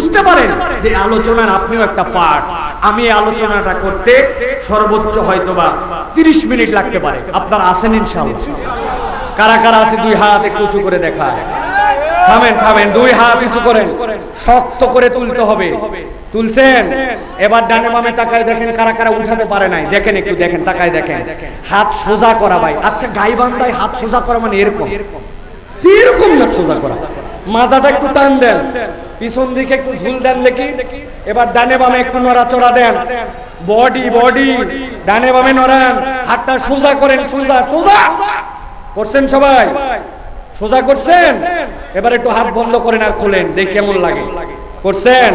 বুঝতে পারেন যে আলোচনার আপনিও একটা পার্ট। আমি আলোচনাটা করতে সর্বোচ্চ হয়তোবা তিরিশ মিনিট লাগতে পারে। আপনারা আসেন ইনশাল্লাহ কারা কারা আছে, দুই হাত একটু উঁচু করে দেখায়। থামেন থামেন, দুই হাত উঁচু করেন। শক্ত করে তুলতে হবে। তুলছেন? এবার ডানে বামে তাকায় দেখেন কারা কারা উঠাতে পারে নাই। দেখেন একটু, দেখেন, তাকায় দেখেন। হাত সোজা করা ভাই। আচ্ছা গাই গাইবান্ধায় হাত সোজা করা মানে এরকম? এরকম না সোজা করা? মাজাটা একটু টান দেন। পিছন দিকে একটু ঝুল দেন দেখি। এবার ডানে বামে একটু নড়াচড়া দেন। বডি বডি ডানে বামে নড়ান। হাতটা সোজা করেন, সোজা সোজা। করছেন সবাই? সোজা করছেন? এবার একটু হাত বন্ধ করেন আর খোলেন, দেখে কেমন লাগে। করছেন?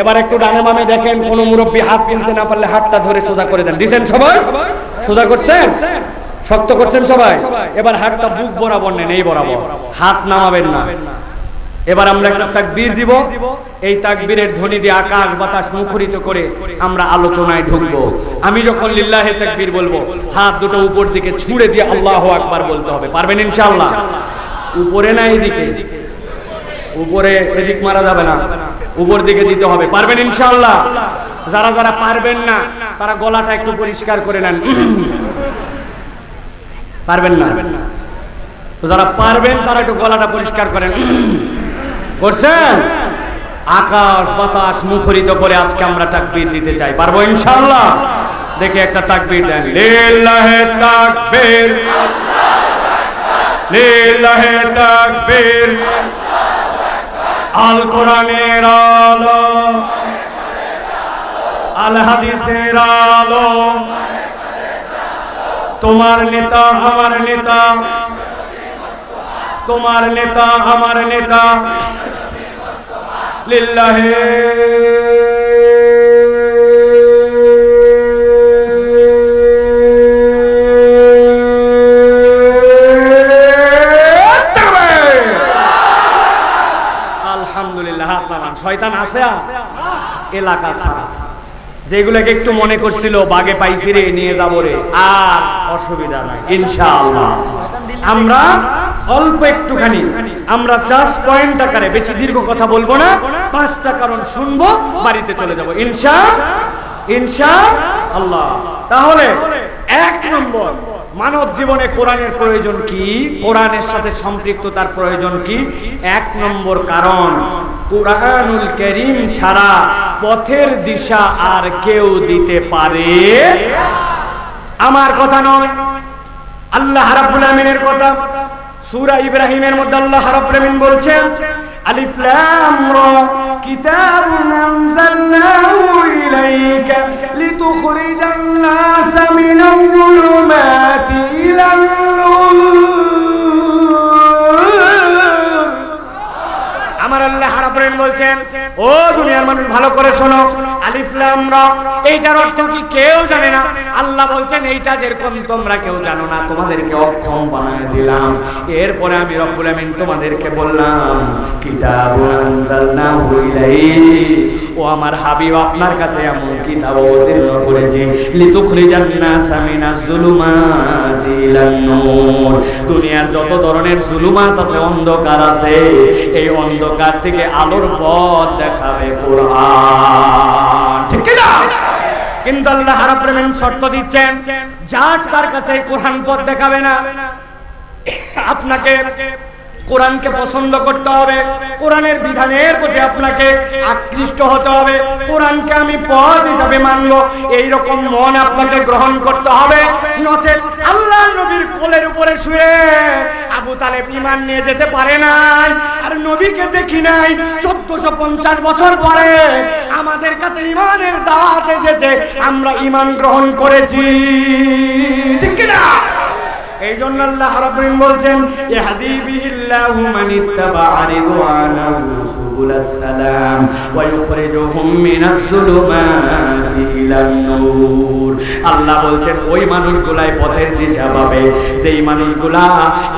এবার একটু ডানে বামে দেখেন, কোন মুরব্বী হাত তুলতে না পারলে হাতটা ধরে সোজা করে দেন। দিছেন সবাই? সোজা করছেন? শক্ত করছেন সবাই? এবার হাতটা বুক বরাবর নেন, এই বরাবর। হাত নামাবেন না। এবার আমরা একটা তাকবীর দিব। এই তাকবীরের ধ্বনি দিয়ে আকাশ বাতাস মুখরিত করে আমরা আলোচনায় ঢুকবো। আমি যখন লিল্লাহে তাকবীর বলব, হাত দুটো উপর দিকে ছুঁড়ে দিয়ে আল্লাহু আকবার বলতে হবে। পারবেন ইনশাআল্লাহ? উপরে না এদিকে? উপরে, এদিক মারা যাবে না। উপর দিকে দিতে হবে। পারবেন ইনশাআল্লাহ? যারা যারা পারবেন না, তারা গলাটা একটু পরিষ্কার করে নেন। পারবেন না? যারা পারবেন, তারা একটু গলাটা পরিষ্কার করেন। করছেন? আকাশ, বাতাস মুখরিত করে আজকে আমরা তাকবীর দিতে চাই। পারব ইনশাআল্লাহ? দেখে একটা তাকবীর দেন। লিল্লাহে তাকবীর। লিল্লাহে তাকবীর। আল কোরআনের আলো। আল হাদিসের আলো। তোমার নেতা, আমার নেতা। তোমার নেতা, আমার নেতা। লিল্লাহে। শয়তান আছে যেগুলোকে একটু মনে পাইছি রে, নিয়ে যাব রে। অসুবিধা নাই আমরা অল্প একটুখানি। আমরা চাষ পয়েন্ট আকারে বেশি দীর্ঘ কথা বলব না। পাঁচটা কারণ শুনব, বাড়িতে চলে যাব। ইনশা ইনশা আল্লাহ। তাহলে এক নম্বর, মানব জীবনে কোরআনের প্রয়োজন কি? কোরআনের সাথে সম্পৃক্ততার প্রয়োজন কি? এক নম্বর কারণ, কোরআনুল করিম ছাড়া পথের দিশা আর কেউ দিতে পারে? আমার কথা নয়। আল্লাহ রাব্বুল আমিনের কথা। সূরা ইব্রাহিমের মধ্যে আল্লাহ রাব্বুল বলছেন, আলিফ লাম রা, কিতাবুন আনজালনাহু ইলাইকা লিতুখরিজান নাস মিনাল যুলুমাতি ইলান আমার আল্লাহ রাব্বুল বলছেন, ও দুনিয়ার মানুষ, ভালো করে শোনো। এইটার অর্থ কি কেউ জানে না? আল্লাহ বলছেন, এইটা যেরকম তোমরা কেউ জানো না, তোমাদেরকে অক্ষম বানায় দিলাম। এরপরে আমি রব্বুল আমিন তোমাদেরকে বললাম ইলাইক। ও আমার হাবিব, আপনার কাছে এমন কিতাব অবতীর্ণ দুনিয়ার যত ধরনের জুলুমাত আছে, অন্ধকার আছে, এই অন্ধকার থেকে আলোর পথ দেখাবে কোরআন। কিন্তু আল্লাহ রাব্বুল আমিন শর্ত দিচ্ছেন যার তার কাছে কোরআন পথ দেখাবে না। আপনাকে কোরআনকে পছন্দ করতে হবে। কোরআনের বিধানের প্রতি আপনাকে আকৃষ্ট হতে হবে। কোরআনকে আমি পথ হিসাবে মানব। এই রকম মন আপনাকে গ্রহণ করতে হবে। নচেত আল্লাহ নবীর কোলের উপরে শুয়ে আবু তালেব ইমান নিয়ে যেতে পারে নাই, আর নবীকে দেখি নাই। চোদ্দশো পঞ্চাশ বছর পরে আমাদের কাছে ইমানের দাওয়াত এসেছে। আমরা ইমান গ্রহণ করেছি। ঠিক কিনা? এই জন্য আল্লাহ রাব্বুল বলছেন ইহদি বিহিল্লাহু মান ইত্তাবা রিদওয়ানাহু সুবুলাস সালাম ওয়া ইউখরিজুহুম মিনাজ নূর আল্লাহ বলছেন, ওই মানুষগুলাই পথের দিশা পাবে। যেই মানুষগুলা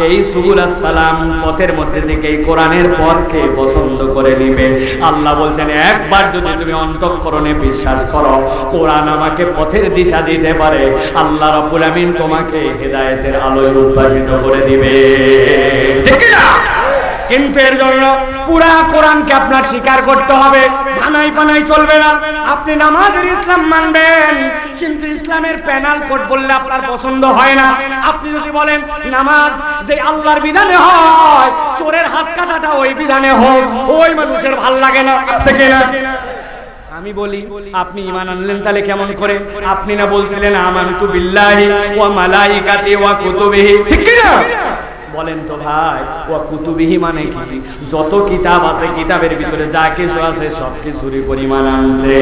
এই সুবুলাস সালাম পথের মধ্যে থেকে এই কোরআনের পথকে পছন্দ করে নিবে। আল্লাহ বলছেন, একবার যদি তুমি অন্তঃকরণে বিশ্বাস করো, কোরআন আমাকে পথের দিশা দিতে পারে। আল্লাহ রাব্বুল আমিন তোমাকে হেদায়েতের আলোয় উদ্ভাসিত করে দিবে। ঠিক না কিন্তু এর জন্য পুরা কোরআনকে আপনার স্বীকার করতে হবে। ধানাই পানাই চলবে না। আপনি নামাজের ইসলাম মানবেন, কিন্তু ইসলামের প্যানাল কোড বললে আপনার পছন্দ হয় না। আপনি যদি বলেন, নামাজ যে আল্লাহর বিধানে হয়, চোরের হাত কাটাটা ওই বিধানে হোক, ওই মানুষের ভালো লাগে না। আছে কিনা আমি বলি, আপনি ইমান আনলেন তাহলে কেমন করে? আপনি না বলছিলেন, আমানতু বিল্লাহি ওয়া মালাইকাতি ওয়া কুতুবিহি। ঠিক কি না? বলেন তো ভাই, ওয়া কুতুবিহি মানে কি? যত কিতাব আছে, কিতাবের ভিতরে যা কিছু আছে, সব কিছুরই পরিমাণ আনছে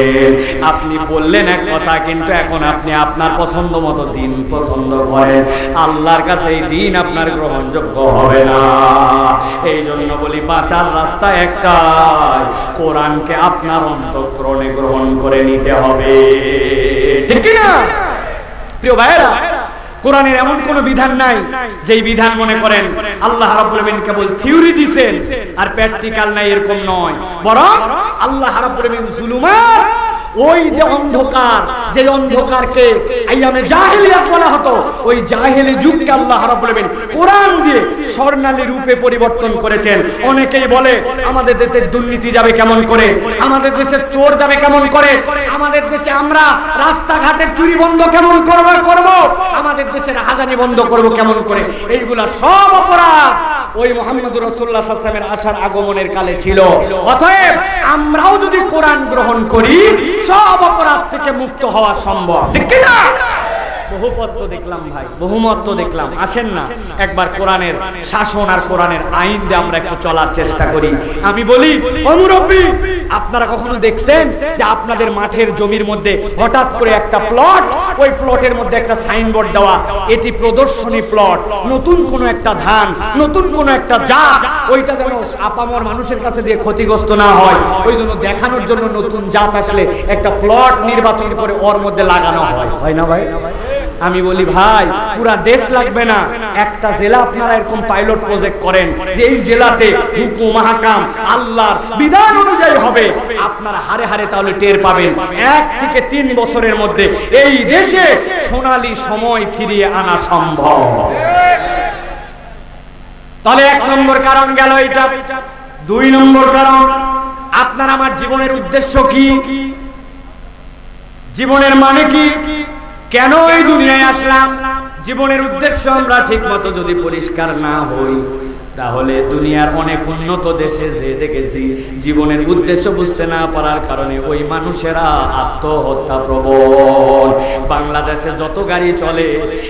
আপনি বললেন এক কথা, কিন্তু এখন আপনি আপনার পছন্দ মতো দিন পছন্দ করেন। আল্লাহর কাছে এই দিন আপনার গ্রহণযোগ্য হবে না। এই জন্য বলি, বাঁচার রাস্তা একটাই, কোরআনকে আপনার অন্তঃকরণে গ্রহণ করে নিতে হবে। ঠিক কি না প্রিয় ভাইয়েরা কোরআনের এমন কোন বিধান নাই যেই বিধান মনে করেন আল্লাহ রাব্বুল আলামিন কেবল থিওরি দিবেন আর প্র্যাকটিক্যাল নাই এরকম নয়। বরং আল্লাহ রাব্বুল আলামিন জুলুমাত ওই যে অন্ধকার, যে অন্ধকারকে আইয়ামে জাহেলিয়াত বলা হতো, ওই জাহেলি যুগকে আল্লাহ রাব্বুল আলামিন কোরআন দিয়ে স্বর্ণালী রূপে পরিবর্তন করেছেন। অনেকেই বলে, আমাদের দেশে দুর্নীতি যাবে কেমন করে? আমাদের দেশে চোর যাবে কেমন করে? আমাদের দেশে আমরা রাস্তাঘাটের চুরি বন্ধ কেমন করব করব? আমাদের দেশের হাজানি বন্ধ করব কেমন করে? এইগুলা সব অপরাধ। ওই মোহাম্মদ রসুল্লাহ আসার আগমনের কালে ছিল। অতএব আমরাও যদি কোরআন গ্রহণ করি, সব অপরাধ থেকে মুক্ত হওয়া সম্ভব। ঠিক না দেখলাম ভাই বহুমত্ব দেখলাম। আসেন না, একবার কোরআনের শাসন আর কোরআনের আইন দিয়ে আমরা একটু চলার চেষ্টা করি। আমি বলি আপনারা কখনো দেখছেন যে আপনাদের মাঠের জমির মধ্যে হঠাৎ করে একটা প্লট ওই প্লটের মধ্যে একটা সাইনবোর্ড দেওয়া। এটি প্রদর্শনী প্লট। নতুন কোনো একটা ধান, নতুন কোনো একটা জাত, ওইটা যেন আপামর মানুষের কাছে দিয়ে ক্ষতিগ্রস্ত না হয়। ওই জন্য দেখানোর জন্য নতুন জাত আসলে একটা প্লট নির্বাচন করে ওর মধ্যে লাগানো হয়। হয় না ভাই? আমি বলি, ভাই, পুরা দেশ লাগবে না। একটা জেলা আপনারা এরকম পাইলট প্রজেক্ট করেন যে এই জেলাতে হুকুম মাহাকাম, আল্লাহর বিধান অনুযায়ী হবে। আপনারা হারে হারে তাহলে টের পাবেন। এক থেকে তিন বছরের মধ্যে এই দেশে সোনালী সময় ফিরিয়ে আনা সম্ভব। তাহলে এক নম্বর কারণ গেল এটা দুই নম্বর কারণ, আপনার আমার জীবনের উদ্দেশ্য কি? জীবনের মানে কি? কেন এই দুনিয়ায় আসলাম? জীবনের উদ্দেশ্য আমরা ঠিক মতো যদি পরিষ্কার না হই। তাহলে দুনিয়ার অনেক উন্নত দেশে যে দেখেছি, জীবনের উদ্দেশ্য বুঝতে না পারার কারণে ওই মানুষেরা আত্মহত্যা প্রবণ। বাংলাদেশে যত গাড়ি চলে,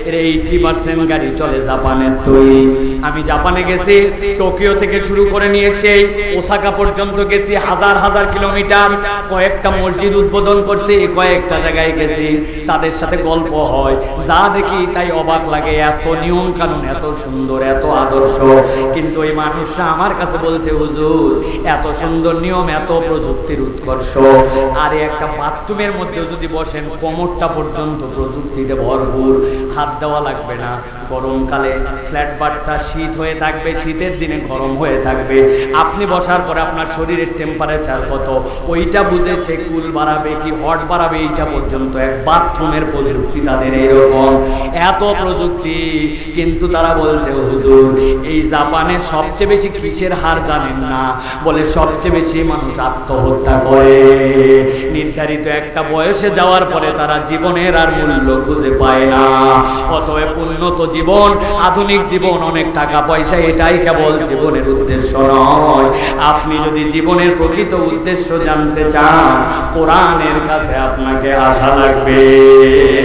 এর এইটটি পার্সেন্ট গাড়ি চলে জাপানের তৈরি আমি জাপানে গেছি, টোকিও থেকে শুরু করে নিয়ে সেই ওসাকা পর্যন্ত গেছি, হাজার হাজার কিলোমিটার। কয়েকটা মসজিদ উদ্বোধন করছি, কয়েকটা জায়গায় গেছি। তাদের সাথে গল্প হয়, যা দেখি তাই অবাক লাগে, এত নিয়ম কানুন, এত সুন্দর, এত আদর্শ। কিন্তু ওই মানুষরা আমার কাছে বলছে, হুজুর, এত সুন্দর নিয়ম, এত প্রযুক্তির উৎকর্ষ। আর একটা বাথরুমের মধ্যেও যদি বসেন, কোমরটা পর্যন্ত প্রযুক্তিতে ভরপুর। হাত দেওয়া লাগবে না। গরমকালে ফ্ল্যাট বারটা শীত হয়ে থাকবে, শীতের দিনে গরম হয়ে থাকবে। আপনি বসার পরে আপনার শরীরের টেম্পারেচার কত? ওইটা বুঝে সে কুল বাড়াবে কি, হট বাড়াবে, এইটা পর্যন্ত এক বাথরুমের প্রযুক্তি তাদের এরকম এত প্রযুক্তি, কিন্তু তারা বলছে, হুজুর, এই জাপানে সবচেয়ে বেশি কিসের হার জানেন না। বলে, সবচেয়ে বেশি মানুষ আত্মহত্যা করে। নির্ধারিত একটা বয়সে যাওয়ার পরে তারা জীবনের আর মূল্য খুঁজে পায় না। অতএব উন্নত জীবন, আধুনিক জীবন, অনেক টাকা পয়সা, এটাই কেবল জীবনের উদ্দেশ্য নয়। আপনি যদি জীবনের প্রকৃত উদ্দেশ্য জানতে চান, কোরআনের কাছে আপনাকে আশা লাগবে।